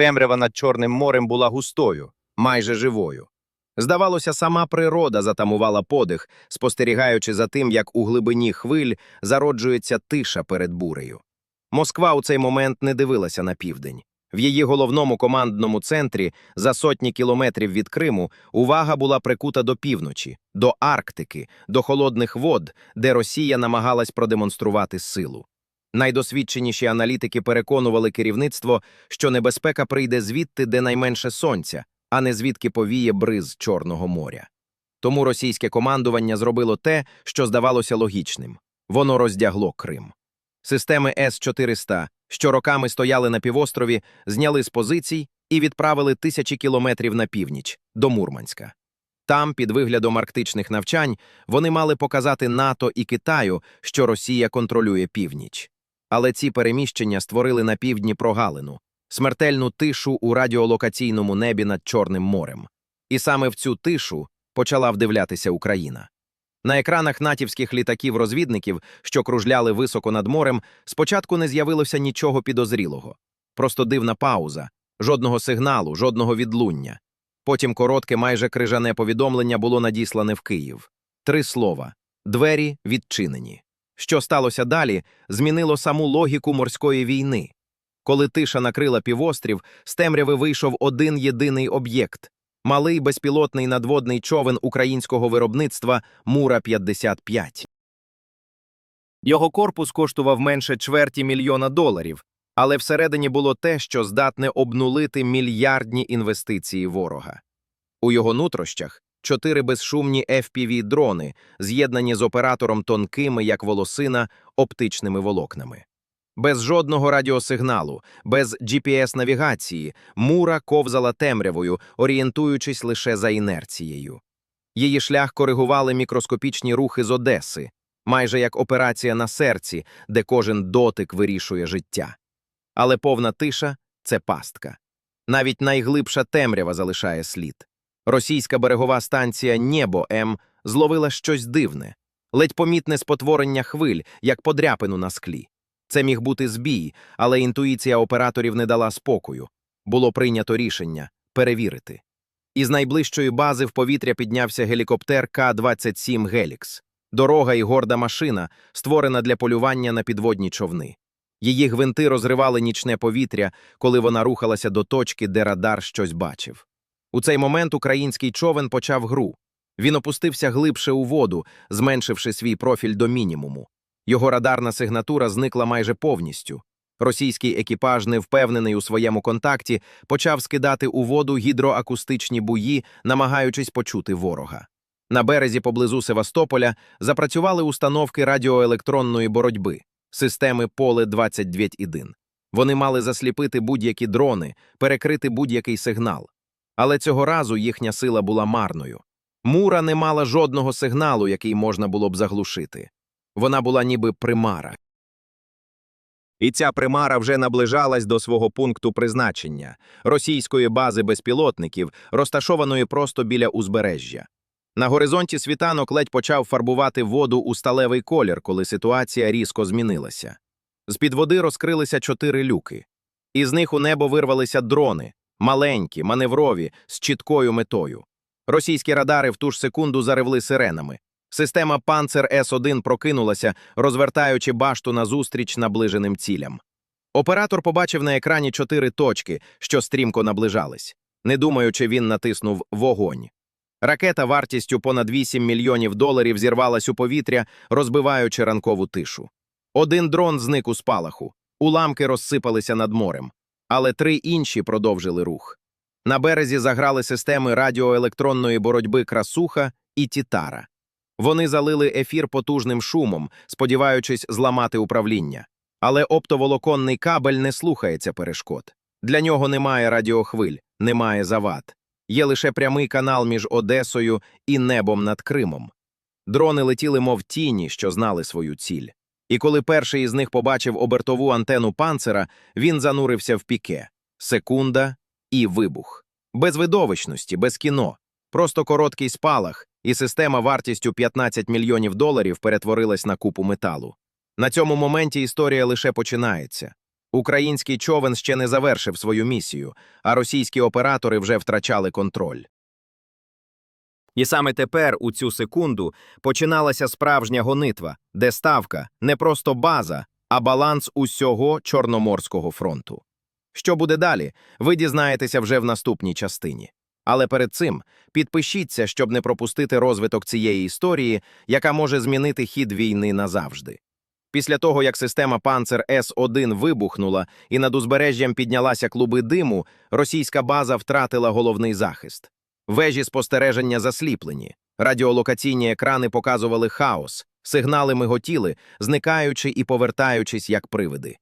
Темрява над Чорним морем була густою, майже живою. Здавалося, сама природа затамувала подих, спостерігаючи за тим, як у глибині хвиль зароджується тиша перед бурею. Москва у цей момент не дивилася на південь. В її головному командному центрі, за сотні кілометрів від Криму, увага була прикута до півночі, до Арктики, до холодних вод, де Росія намагалась продемонструвати силу. Найдосвідченіші аналітики переконували керівництво, що небезпека прийде звідти, де найменше сонця, а не звідки повіє бриз Чорного моря. Тому російське командування зробило те, що здавалося логічним воно роздягло Крим. Системи С-400, що роками стояли на півострові, зняли з позицій і відправили тисячі кілометрів на північ, до Мурманська. Там, під виглядом арктичних навчань, вони мали показати НАТО і Китаю, що Росія контролює північ. Але ці переміщення створили на півдні прогалину, смертельну тишу у радіолокаційному небі над Чорним морем. І саме в цю тишу почала вдивлятися Україна. На екранах натівських літаків-розвідників, що кружляли високо над морем, спочатку не з'явилося нічого підозрілого. Просто дивна пауза, жодного сигналу, жодного відлуння. Потім коротке, майже крижане повідомлення було надіслане в Київ. Три слова двері відчинені. Що сталося далі, змінило саму логіку морської війни. Коли тиша накрила півострів, з темряви вийшов один єдиний об'єкт малий безпілотний надводний човен українського виробництва Мура-55. Його корпус коштував менше чверті мільйона доларів, але всередині було те, що здатне обнулити мільярдні інвестиції ворога. У його нутрощах чотири безшумні FPV-дрони, з'єднані з оператором тонкими, як волосина, оптичними волокнами. Без жодного радіосигналу, без GPS-навігації, Мура ковзала темрявою, орієнтуючись лише за інерцією. Її шлях коригували мікроскопічні рухи з Одеси, майже як операція на серці, де кожен дотик вирішує життя. Але повна тиша це пастка. Навіть найглибша темрява залишає слід. Російська берегова станція Небо М зловила щось дивне, ледь помітне спотворення хвиль, як подряпину на склі. Це міг бути збій, але інтуїція операторів не дала спокою. Було прийнято рішення перевірити. Із найближчої бази в повітря піднявся гелікоптер К-27 Гелікс. Дорога і горда машина, створена для полювання на підводні човни. Її гвинти розривали нічне повітря, коли вона рухалася до точки, де радар щось бачив. У цей момент український човен почав гру. Він опустився глибше у воду, зменшивши свій профіль до мінімуму. Його радарна сигнатура зникла майже повністю. Російський екіпаж, невпевнений у своєму контакті, почав скидати у воду гідроакустичні буї, намагаючись почути ворога. На березі поблизу Севастополя запрацювали установки радіоелектронної боротьби, системи поле 22.1. Вони мали засліпити будь-які дрони, перекрити будь-який сигнал. Але цього разу їхня сила була марною. Мура не мала жодного сигналу, який можна було б заглушити. Вона була ніби примара. І ця примара вже наближалась до свого пункту призначення російської бази безпілотників, розташованої просто біля узбережжя. На горизонті світанок ледь почав фарбувати воду у сталевий колір, коли ситуація різко змінилася. З-під води розкрилися чотири люки. Із них у небо вирвалися дрони, маленькі, маневрові, з чіткою метою. Російські радари в ту ж секунду заревли сиренами. Система Панцер С-1 прокинулася, розвертаючи башту назустріч наближеним цілям. Оператор побачив на екрані чотири точки, що стрімко наближались. Не думаючи, він натиснув вогонь. Ракета вартістю понад 8 мільйонів доларів зірвалась у повітря, розбиваючи ранкову тишу. Один дрон зник у спалаху, уламки розсипалися над морем, але три інші продовжили рух. На березі заграли системи радіоелектронної боротьби Красуха і Тітара. Вони залили ефір потужним шумом, сподіваючись зламати управління. Але оптоволоконний кабель не слухається перешкод. Для нього немає радіохвиль, немає завад. Є лише прямий канал між Одесою і небом над Кримом. Дрони летіли, мов тіні, що знали свою ціль. І коли перший із них побачив обертову антену панцера, він занурився в піке. Секунда і вибух. Без видовищності, без кіно. Просто короткий спалах, і система вартістю 15 мільйонів доларів перетворилась на купу металу. На цьому моменті історія лише починається. Український човен ще не завершив свою місію, а російські оператори вже втрачали контроль. І саме тепер, у цю секунду, починалася справжня гонитва, де ставка не просто база, а баланс усього Чорноморського фронту. Що буде далі, ви дізнаєтеся вже в наступній частині. Але перед цим підпишіться, щоб не пропустити розвиток цієї історії, яка може змінити хід війни назавжди. Після того, як система Панцер С-1 вибухнула і над узбережжям піднялася клуби диму, російська база втратила головний захист. Вежі спостереження засліплені, радіолокаційні екрани показували хаос, сигнали миготіли, зникаючи і повертаючись як привиди.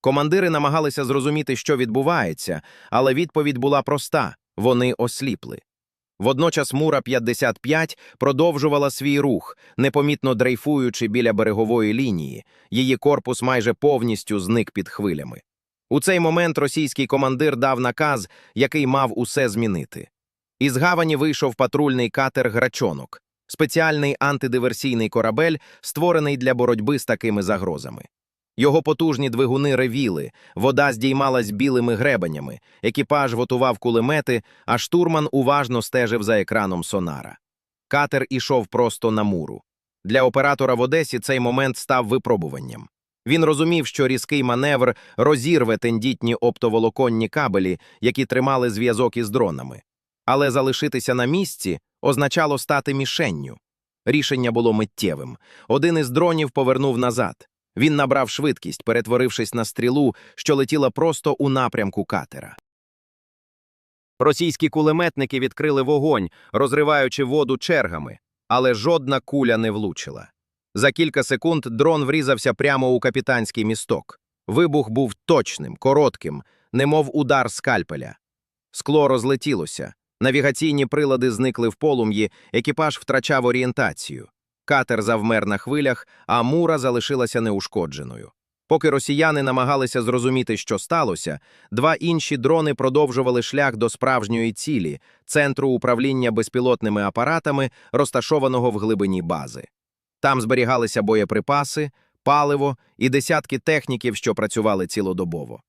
Командири намагалися зрозуміти, що відбувається, але відповідь була проста вони осліпли. Водночас Мура-55 продовжувала свій рух, непомітно дрейфуючи біля берегової лінії, її корпус майже повністю зник під хвилями. У цей момент російський командир дав наказ, який мав усе змінити. Із гавані вийшов патрульний катер Грачонок, спеціальний антидиверсійний корабель, створений для боротьби з такими загрозами. Його потужні двигуни ревіли, вода здіймалась білими гребенями, екіпаж готував кулемети, а штурман уважно стежив за екраном сонара. Катер ішов просто на муру. Для оператора в Одесі цей момент став випробуванням. Він розумів, що різкий маневр розірве тендітні оптоволоконні кабелі, які тримали зв'язок із дронами. Але залишитися на місці означало стати мішенню. Рішення було миттєвим. Один із дронів повернув назад. Він набрав швидкість, перетворившись на стрілу, що летіла просто у напрямку катера. Російські кулеметники відкрили вогонь, розриваючи воду чергами, але жодна куля не влучила. За кілька секунд дрон врізався прямо у капітанський місток. Вибух був точним, коротким, немов удар скальпеля. Скло розлетілося, навігаційні прилади зникли в полум'ї, екіпаж втрачав орієнтацію. Катер завмер на хвилях, а мура залишилася неушкодженою. Поки росіяни намагалися зрозуміти, що сталося, два інші дрони продовжували шлях до справжньої цілі центру управління безпілотними апаратами, розташованого в глибині бази. Там зберігалися боєприпаси, паливо і десятки техніків, що працювали цілодобово.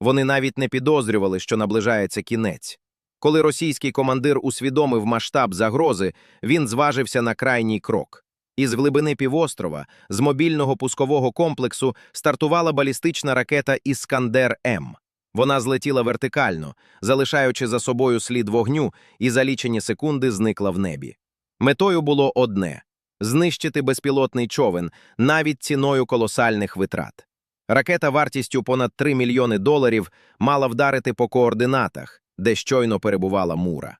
Вони навіть не підозрювали, що наближається кінець. Коли російський командир усвідомив масштаб загрози, він зважився на крайній крок. Із глибини півострова, з мобільного пускового комплексу, стартувала балістична ракета «Іскандер-М». Вона злетіла вертикально, залишаючи за собою слід вогню, і за лічені секунди зникла в небі. Метою було одне знищити безпілотний човен навіть ціною колосальних витрат. Ракета вартістю понад 3 мільйони доларів мала вдарити по координатах, де щойно перебувала мура.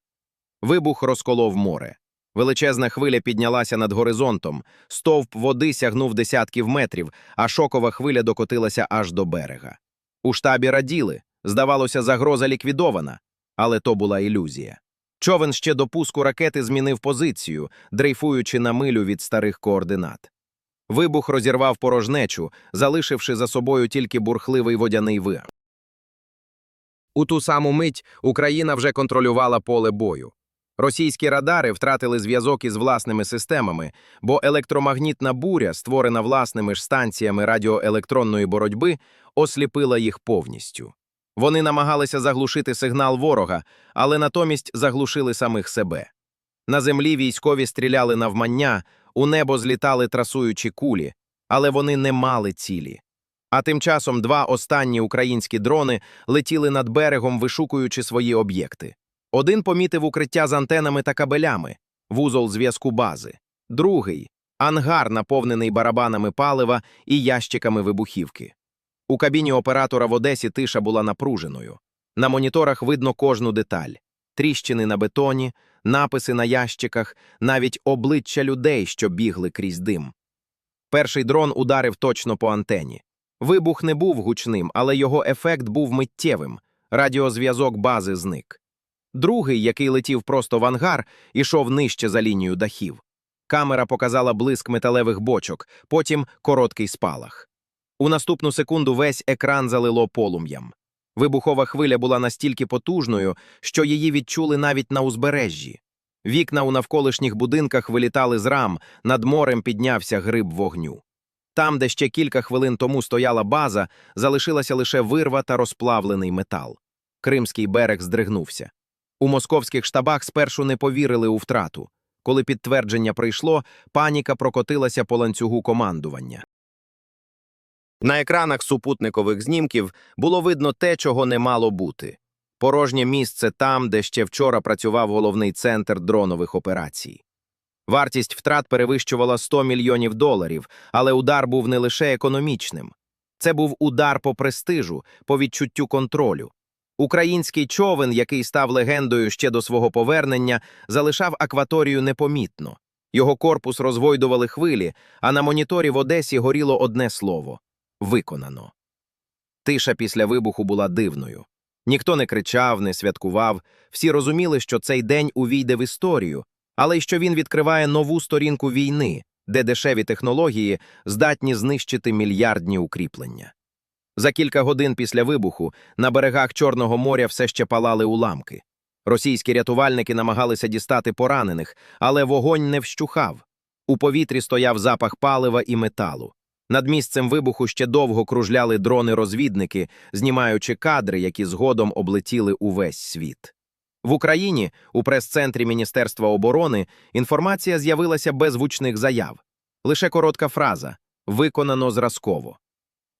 Вибух розколов море. Величезна хвиля піднялася над горизонтом, стовп води сягнув десятків метрів, а шокова хвиля докотилася аж до берега. У штабі раділи, здавалося, загроза ліквідована, але то була ілюзія. Човен ще до пуску ракети змінив позицію, дрейфуючи на милю від старих координат. Вибух розірвав порожнечу, залишивши за собою тільки бурхливий водяний вир. У ту саму мить Україна вже контролювала поле бою. Російські радари втратили зв'язок із власними системами, бо електромагнітна буря, створена власними ж станціями радіоелектронної боротьби, осліпила їх повністю. Вони намагалися заглушити сигнал ворога, але натомість заглушили самих себе. На землі військові стріляли навмання, у небо злітали трасуючі кулі, але вони не мали цілі. А тим часом два останні українські дрони летіли над берегом, вишукуючи свої об'єкти. Один помітив укриття з антенами та кабелями, вузол зв'язку бази. Другий ангар, наповнений барабанами палива і ящиками вибухівки. У кабіні оператора в Одесі тиша була напруженою. На моніторах видно кожну деталь: тріщини на бетоні, написи на ящиках, навіть обличчя людей, що бігли крізь дим. Перший дрон ударив точно по антені. Вибух не був гучним, але його ефект був миттєвим. Радіозв'язок бази зник. Другий, який летів просто в ангар, ішов нижче за лінію дахів. Камера показала блиск металевих бочок, потім короткий спалах. У наступну секунду весь екран залило полум'ям. Вибухова хвиля була настільки потужною, що її відчули навіть на узбережжі. Вікна у навколишніх будинках вилітали з рам, над морем піднявся гриб вогню. Там, де ще кілька хвилин тому стояла база, залишилася лише вирва та розплавлений метал. Кримський берег здригнувся. У московських штабах спершу не повірили у втрату. Коли підтвердження прийшло, паніка прокотилася по ланцюгу командування. На екранах супутникових знімків було видно те, чого не мало бути. Порожнє місце там, де ще вчора працював головний центр дронових операцій. Вартість втрат перевищувала 100 мільйонів доларів, але удар був не лише економічним. Це був удар по престижу, по відчуттю контролю. Український човен, який став легендою ще до свого повернення, залишав акваторію непомітно. Його корпус розвойдували хвилі, а на моніторі в Одесі горіло одне слово виконано. Тиша після вибуху була дивною. Ніхто не кричав, не святкував, всі розуміли, що цей день увійде в історію, але й що він відкриває нову сторінку війни, де дешеві технології здатні знищити мільярдні укріплення. За кілька годин після вибуху на берегах Чорного моря все ще палали уламки. Російські рятувальники намагалися дістати поранених, але вогонь не вщухав. У повітрі стояв запах палива і металу. Над місцем вибуху ще довго кружляли дрони-розвідники, знімаючи кадри, які згодом облетіли увесь світ. В Україні, у прес-центрі Міністерства оборони, інформація з'явилася без гучних заяв. Лише коротка фраза виконано зразково.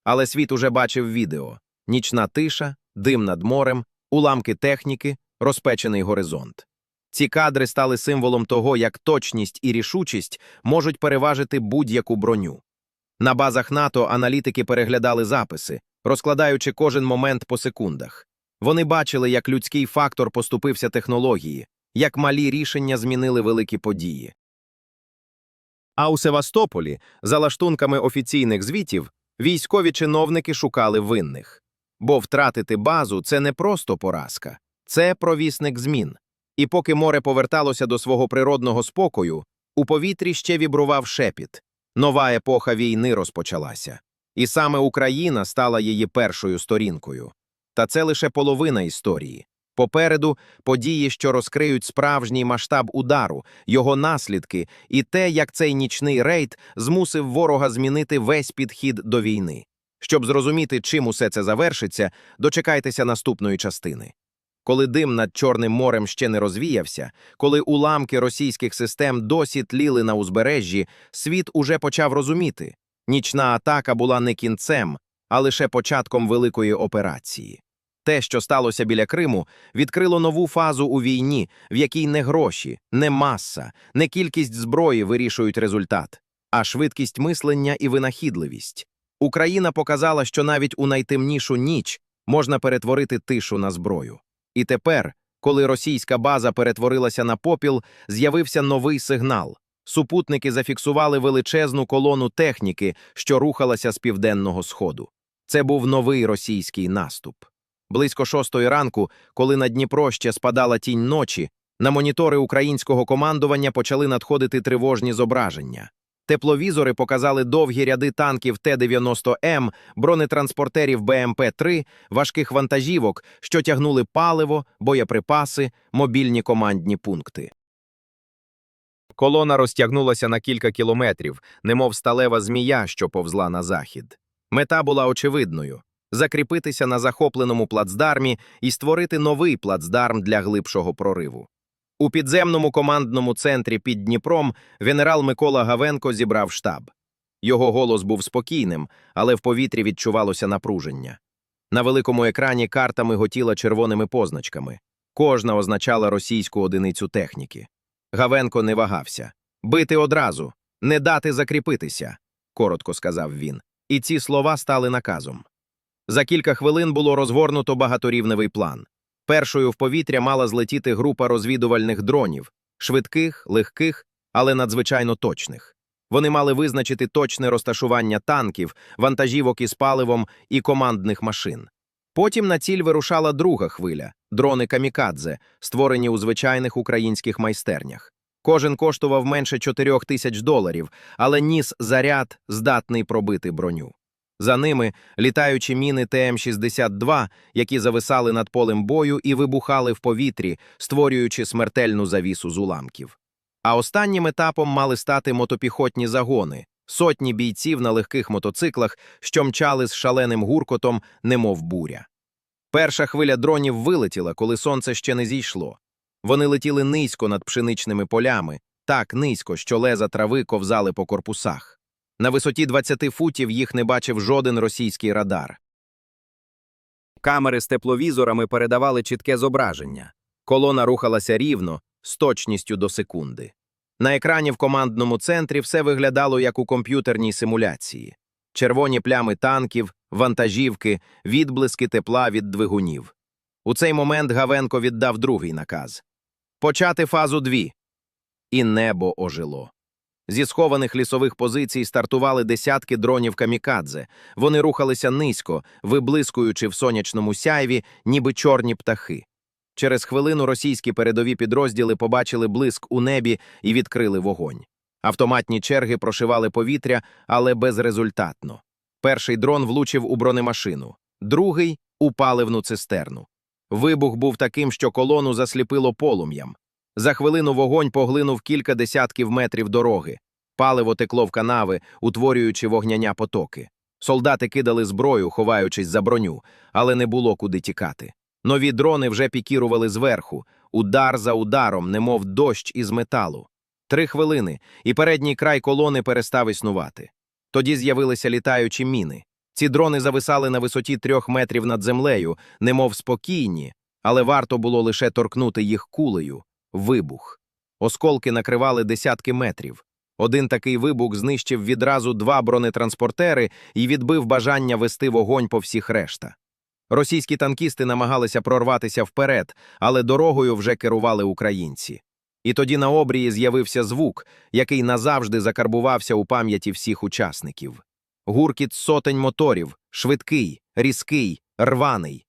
Але світ уже бачив відео: нічна тиша, дим над морем, уламки техніки, розпечений горизонт. Ці кадри стали символом того, як точність і рішучість можуть переважити будь-яку броню. На базах НАТО аналітики переглядали записи, розкладаючи кожен момент по секундах. Вони бачили, як людський фактор поступився технології, як малі рішення змінили великі події. А у Севастополі, за лаштунками офіційних звітів, військові чиновники шукали винних. Бо втратити базу це не просто поразка, це провісник змін. І поки море поверталося до свого природного спокою, у повітрі ще вібрував шепіт. Нова епоха війни розпочалася. І саме Україна стала її першою сторінкою. Та це лише половина історії. Попереду події, що розкриють справжній масштаб удару, його наслідки і те, як цей нічний рейд змусив ворога змінити весь підхід до війни. Щоб зрозуміти, чим усе це завершиться, дочекайтеся наступної частини. Коли дим над Чорним морем ще не розвіявся, коли уламки російських систем досі тліли на узбережжі, світ уже почав розуміти нічна атака була не кінцем, а лише початком великої операції. Те, що сталося біля Криму, відкрило нову фазу у війні, в якій не гроші, не маса, не кількість зброї вирішують результат, а швидкість мислення і винахідливість. Україна показала, що навіть у найтемнішу ніч можна перетворити тишу на зброю. І тепер, коли російська база перетворилася на попіл, з'явився новий сигнал. Супутники зафіксували величезну колону техніки, що рухалася з південного сходу. Це був новий російський наступ. Близько шостої ранку, коли на Дніпро ще спадала тінь ночі, на монітори українського командування почали надходити тривожні зображення. Тепловізори показали довгі ряди танків Т-90М, бронетранспортерів БМП-3, важких вантажівок, що тягнули паливо, боєприпаси, мобільні командні пункти. Колона розтягнулася на кілька кілометрів, немов сталева змія, що повзла на захід. Мета була очевидною закріпитися на захопленому плацдармі і створити новий плацдарм для глибшого прориву. У підземному командному центрі під Дніпром генерал Микола Гавенко зібрав штаб. Його голос був спокійним, але в повітрі відчувалося напруження. На великому екрані карта миготіла червоними позначками. Кожна означала російську одиницю техніки. Гавенко не вагався. Бити одразу, не дати закріпитися, коротко сказав він. І ці слова стали наказом. За кілька хвилин було розгорнуто багаторівневий план. Першою в повітря мала злетіти група розвідувальних дронів, швидких, легких, але надзвичайно точних. Вони мали визначити точне розташування танків, вантажівок із паливом і командних машин. Потім на ціль вирушала друга хвиля дрони камікадзе, створені у звичайних українських майстернях. Кожен коштував менше 4 тисяч доларів, але ніс заряд здатний пробити броню. За ними літаючі міни ТМ-62, які зависали над полем бою і вибухали в повітрі, створюючи смертельну завісу з уламків. А останнім етапом мали стати мотопіхотні загони, Сотні бійців на легких мотоциклах, що мчали з шаленим гуркотом, немов буря. Перша хвиля дронів вилетіла, коли сонце ще не зійшло. Вони летіли низько над пшеничними полями, так низько, що леза трави ковзали по корпусах. На висоті 20 футів їх не бачив жоден російський радар. Камери з тепловізорами передавали чітке зображення. Колона рухалася рівно, з точністю до секунди. На екрані в командному центрі все виглядало як у комп'ютерній симуляції: червоні плями танків, вантажівки, відблиски тепла від двигунів. У цей момент Гавенко віддав другий наказ почати фазу 2. І небо ожило. Зі схованих лісових позицій стартували десятки дронів камікадзе. Вони рухалися низько, виблискуючи в сонячному сяйві, ніби чорні птахи. Через хвилину російські передові підрозділи побачили блиск у небі і відкрили вогонь. Автоматні черги прошивали повітря, але безрезультатно. Перший дрон влучив у бронемашину, другий у паливну цистерну. Вибух був таким, що колону засліпило полум'ям. За хвилину вогонь поглинув кілька десятків метрів дороги. Паливо текло в канави, утворюючи вогняня потоки. Солдати кидали зброю, ховаючись за броню, але не було куди тікати. Нові дрони вже пікірували зверху, удар за ударом, немов дощ із металу. Три хвилини, і передній край колони перестав існувати. Тоді з'явилися літаючі міни. Ці дрони зависали на висоті трьох метрів над землею, немов спокійні, але варто було лише торкнути їх кулею. Вибух. Осколки накривали десятки метрів. Один такий вибух знищив відразу два бронетранспортери і відбив бажання вести вогонь по всіх решта. Російські танкісти намагалися прорватися вперед, але дорогою вже керували українці. І тоді на обрії з'явився звук, який назавжди закарбувався у пам'яті всіх учасників. Гуркіт сотень моторів, швидкий, різкий, рваний.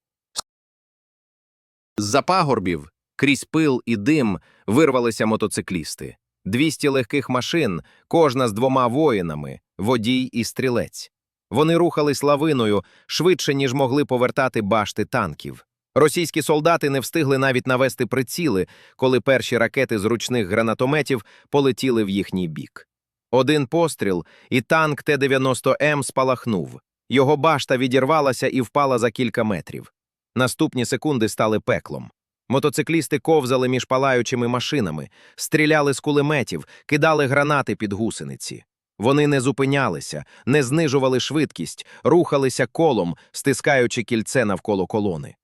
З-за пагорбів, крізь пил і дим, вирвалися мотоциклісти. Двісті легких машин, кожна з двома воїнами, водій і стрілець. Вони рухались лавиною швидше, ніж могли повертати башти танків. Російські солдати не встигли навіть навести приціли, коли перші ракети з ручних гранатометів полетіли в їхній бік. Один постріл, і танк Т-90М спалахнув. Його башта відірвалася і впала за кілька метрів. Наступні секунди стали пеклом. Мотоциклісти ковзали між палаючими машинами, стріляли з кулеметів, кидали гранати під гусениці. Вони не зупинялися, не знижували швидкість, рухалися колом, стискаючи кільце навколо колони.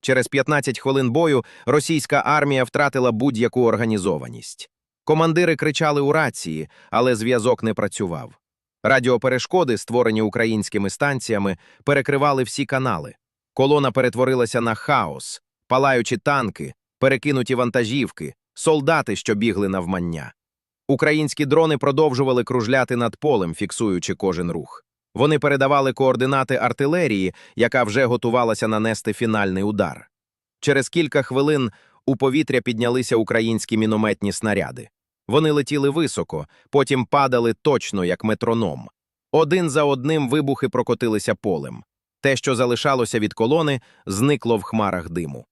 Через 15 хвилин бою російська армія втратила будь-яку організованість. Командири кричали у рації, але зв'язок не працював. Радіоперешкоди, створені українськими станціями, перекривали всі канали. Колона перетворилася на хаос, палаючі танки, перекинуті вантажівки, солдати, що бігли навмання. Українські дрони продовжували кружляти над полем, фіксуючи кожен рух. Вони передавали координати артилерії, яка вже готувалася нанести фінальний удар. Через кілька хвилин у повітря піднялися українські мінометні снаряди. Вони летіли високо, потім падали точно, як метроном. Один за одним вибухи прокотилися полем. Те, що залишалося від колони, зникло в хмарах диму.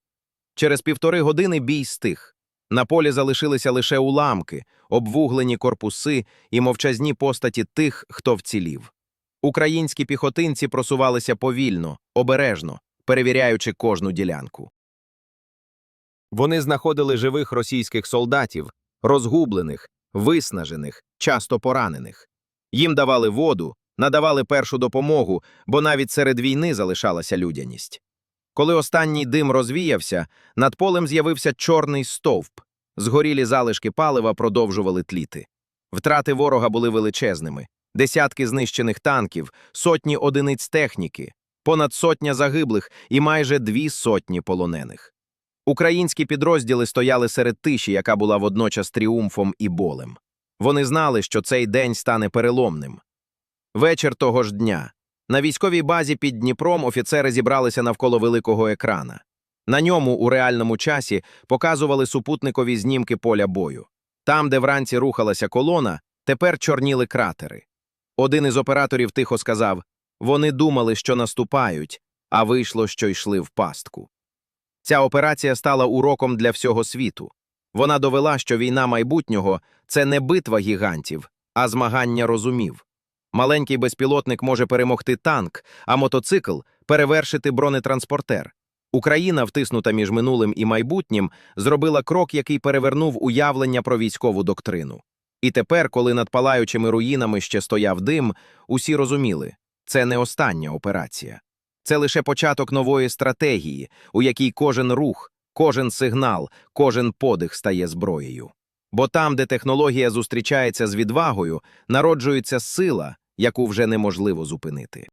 Через півтори години бій стих. На полі залишилися лише уламки, обвуглені корпуси і мовчазні постаті тих, хто вцілів. Українські піхотинці просувалися повільно, обережно, перевіряючи кожну ділянку. Вони знаходили живих російських солдатів, розгублених, виснажених, часто поранених. Їм давали воду, надавали першу допомогу, бо навіть серед війни залишалася людяність. Коли останній дим розвіявся, над полем з'явився чорний стовп. Згорілі залишки палива продовжували тліти. Втрати ворога були величезними: десятки знищених танків, сотні одиниць техніки, понад сотня загиблих і майже дві сотні полонених. Українські підрозділи стояли серед тиші, яка була водночас тріумфом і болем. Вони знали, що цей день стане переломним. Вечір того ж дня. На військовій базі під Дніпром офіцери зібралися навколо великого екрана. На ньому у реальному часі показували супутникові знімки поля бою. Там, де вранці рухалася колона, тепер чорніли кратери. Один із операторів тихо сказав вони думали, що наступають, а вийшло, що йшли в пастку. Ця операція стала уроком для всього світу. Вона довела, що війна майбутнього це не битва гігантів, а змагання розумів. Маленький безпілотник може перемогти танк, а мотоцикл перевершити бронетранспортер. Україна, втиснута між минулим і майбутнім, зробила крок, який перевернув уявлення про військову доктрину. І тепер, коли над палаючими руїнами ще стояв дим, усі розуміли – це не остання операція. Це лише початок нової стратегії, у якій кожен рух, кожен сигнал, кожен подих стає зброєю. Бо там, де технологія зустрічається з відвагою, народжується сила, яку вже неможливо зупинити.